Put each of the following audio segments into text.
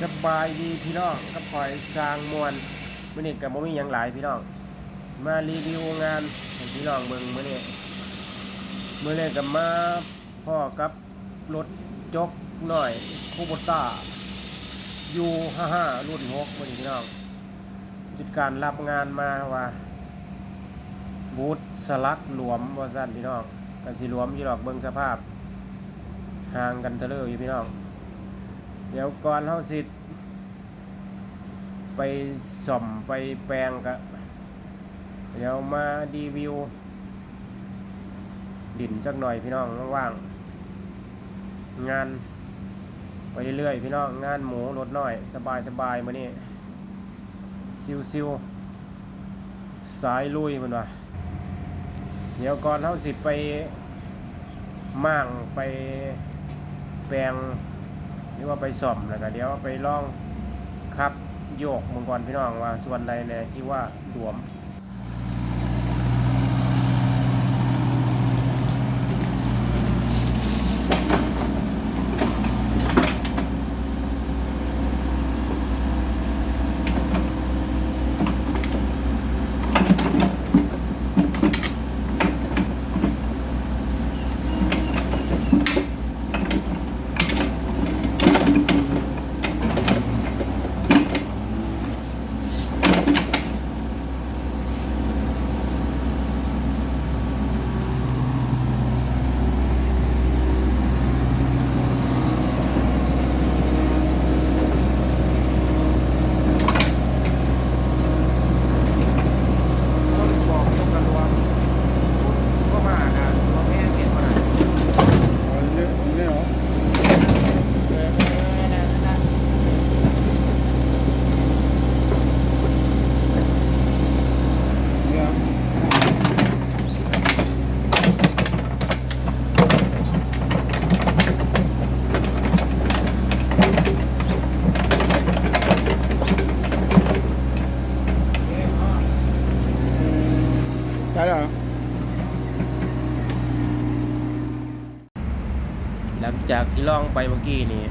สบายดีพี่น้องกับปล่อยสร้างมวลมื้อนี้ก็บ่มีหยังหลายพี่น้องมารีวิวงานพี่น้องเบิ่งมื้อนี้มื้อนี้ก็มาพ่อกับรถจกหน่อยคูโบต้ายู55รุ่น6มื้อนี้พี่น้องจุดการรับงานมาว่าบูธสลักหลวมว่าซั่นพี่น้องก็สิหลวมอยู่ดอกเบิ่งสภาพห่างกันเทเลออยู่พี่น้อง เดี๋ยวก่อนเฮาสิไปส่อมไปแปลงกะเดี๋ยวมารีวิว ดินจักหน่อยพี่น้องว่างๆงาน ไปเรื่อยๆพี่น้องงานหมูรถน้อย สบายสบายๆมื้อนี้ซิวๆสายลุยมันว่าเดี๋ยวก่อนเฮาสิไปม่างไปแปลง รือว่าไปสอบแล้วก็เดี๋ยวไปลองขับโยกมังกรพี่น้องว่าส่วนใดแน่ที่ว่าหลวม คนบอกต้องกระรวมก็มานะบ่แม่นเห็นบ่น่ะ เยอะเลยเหรอ เออนั่นนั่น เนี่ยใช่เหรอ หลังจาก ที่ลองไปเมื่อกี้นี่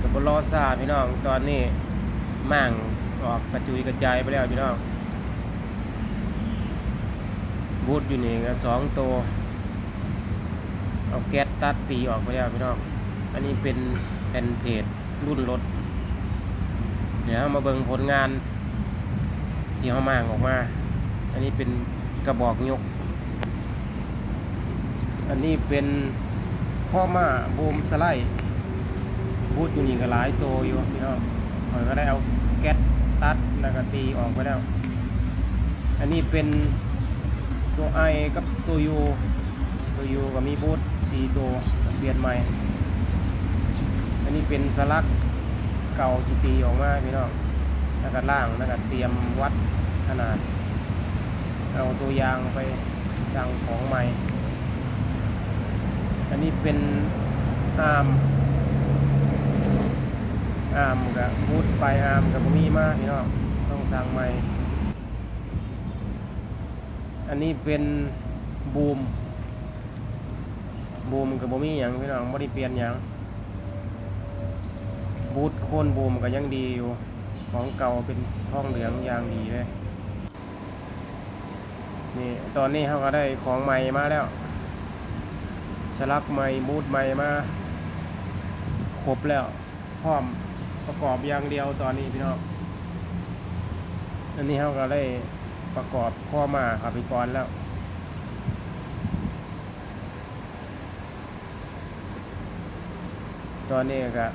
ก็บ่รอซ่าพี่น้องตอนนี้มั่งออกกระจุยกระจายไปแล้วพี่น้องบูทอยู่นี่ก็สองตัวเอาแก๊สตัดตีออกไปแล้วพี่น้องอันนี้เป็นแผ่นเพจรุ่นรถเดี๋ยวมาเบิ่งผลงาน ที่เขามางออกมา อันนี้เป็นกระบอกยก อันนี้เป็น ข้อมาบูมสไลด์บูทอยู่นี่ก็หลายตัวอยู่พี่น้องข่อยก็ได้เอาแก๊สตัดแล้วก็ตีออกไปแล้ว อันนี้เป็นตัวไอกับตัวยูตัวยูก็มีบูทสี่ตัวเปลี่ยนใหม่ อันนี้เป็นสลักเก่าที่ตีออกมาพี่น้องแล้วก็ล่างแล้วก็เตรียมวัดขนาด เอาตัวยางไปสั่งของใหม่ อันนี้เป็นอาร์มอาร์มกับบูทไปอาร์มกับมีมากพี่น้องต้องสั่งใหม่ อันนี้เป็นบูมบูมกับบ่มีหยังพี่น้องบ่ได้เปลี่ยนหยังบูทโคนบูมก็ยังดีอยู่ของเก่าเป็นทองเหลืองยางดีเลยนี่ตอนนี้เขาก็ได้ของใหม่มาแล้ว ลักใหม่บูทใหม่มาครบแล้ว พร้อมประกอบอย่างเดียวตอนนี้พี่น้องอันนี้เขาก็ได้ประกอบข้อมาขับไปก่อนแล้วตอนนี้ก็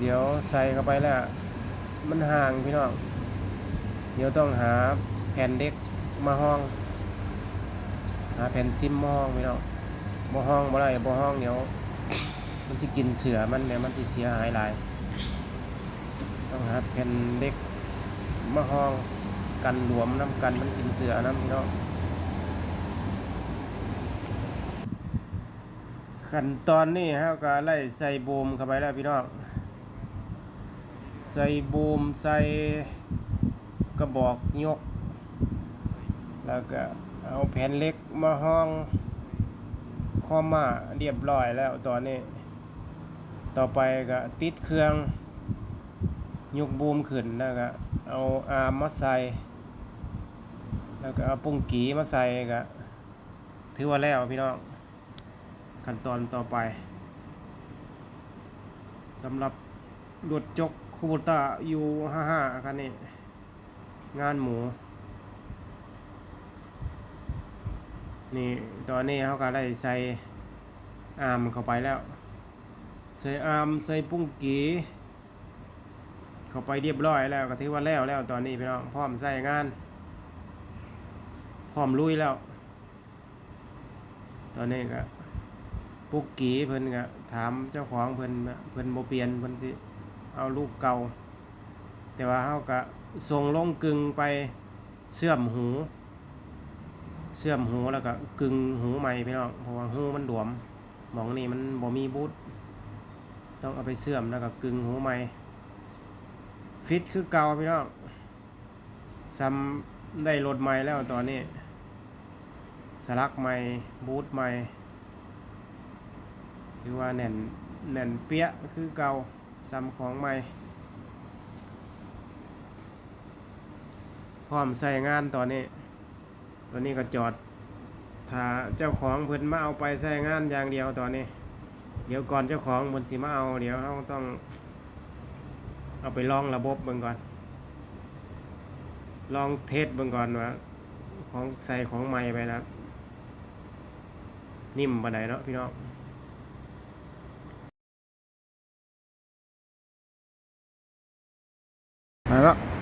เดี๋ยวใส่เข้าไปแล้ว มันห่างพี่น้อง เดี๋ยวต้องหาแผ่นเด็กมาห้อง หาแผ่นซิมมองพี่น้องบ่ห้องบ่ได้บ่ห้องเดี๋ยวมันสิกินเสือมันเนี่ยมันสิเสียหายหลาย ต้องหาแผ่นเด็กมาห้องกันหลวมน้ำกันมันกินเสือน้ำพี่น้องขั้นตอนนี้ฮะก็ไล่ใส่บูมเข้าไปแล้วพี่น้องใส่บูมใส่กระบอกยก แล้วก็ เอาแผ่นเล็กมาห้องข้อมาเรียบร้อยแล้วตอนนี้ ต่อไปก็ติดเครื่อง ยกบูมขึ้นแล้วก็เอาอาร์มมาใส่ แล้วก็เอาปุ้งกีมาใส่ก็ถือว่าแล้วพี่น้อง ขั้นตอนต่อไปสำหรับรถจกคูโบต้ายูห้าห้าคันนี้ งานหมู นี่ตอนนี้เขาก็ได้ใส่อาร์มเข้าไปแล้ว ใส่อาร์มใส่ปุ้งกีเข้าไปเรียบร้อยแล้วก็ถือว่าแล้วแล้วตอนนี้พี่น้องพร้อมใส่งาน พร้อมลุยแล้ว ตอนนี้ก็ปุกกีเพิ่นก็ถามเจ้าของเพิ่นเพิ่นบ่เปลี่ยนเพิ่นสิเอาลูกเก่า แต่ว่าเฮาก็ส่งลงกึ่งไปเสื่อมหู เสื่อมหูแล้วก็กึ่งหูใหม่พี่น้องเพราะว่าหูมันหลวมมองนี่มันบ่มีบูทต้องเอาไปเสื่อมแล้วก็กึ่งหูใหม่ฟิตคือเก่าพี่น้องซ้ำได้รถใหม่แล้วตอนนี้ สลักใหม่บูทใหม่ถือว่าแน่นแน่นเปี้ยคือเก่าซ้ำของใหม่พร้อมใส่งานตอนนี้ ตอนนี้ก็จอดถ้าเจ้าของเพิ่นมาเอาไปใส่งานอย่างเดียวตอนนี้ เดี๋ยวก่อนเจ้าของบนสิมาเอา เดี๋ยวเขาต้อง เอาไปลองระบบเบิ่งก่อน ลองเทสเบิ่งก่อนว่าของใส่ของใหม่ไปนะนิ่มปานใดเนาะพี่น้องมาแล้ว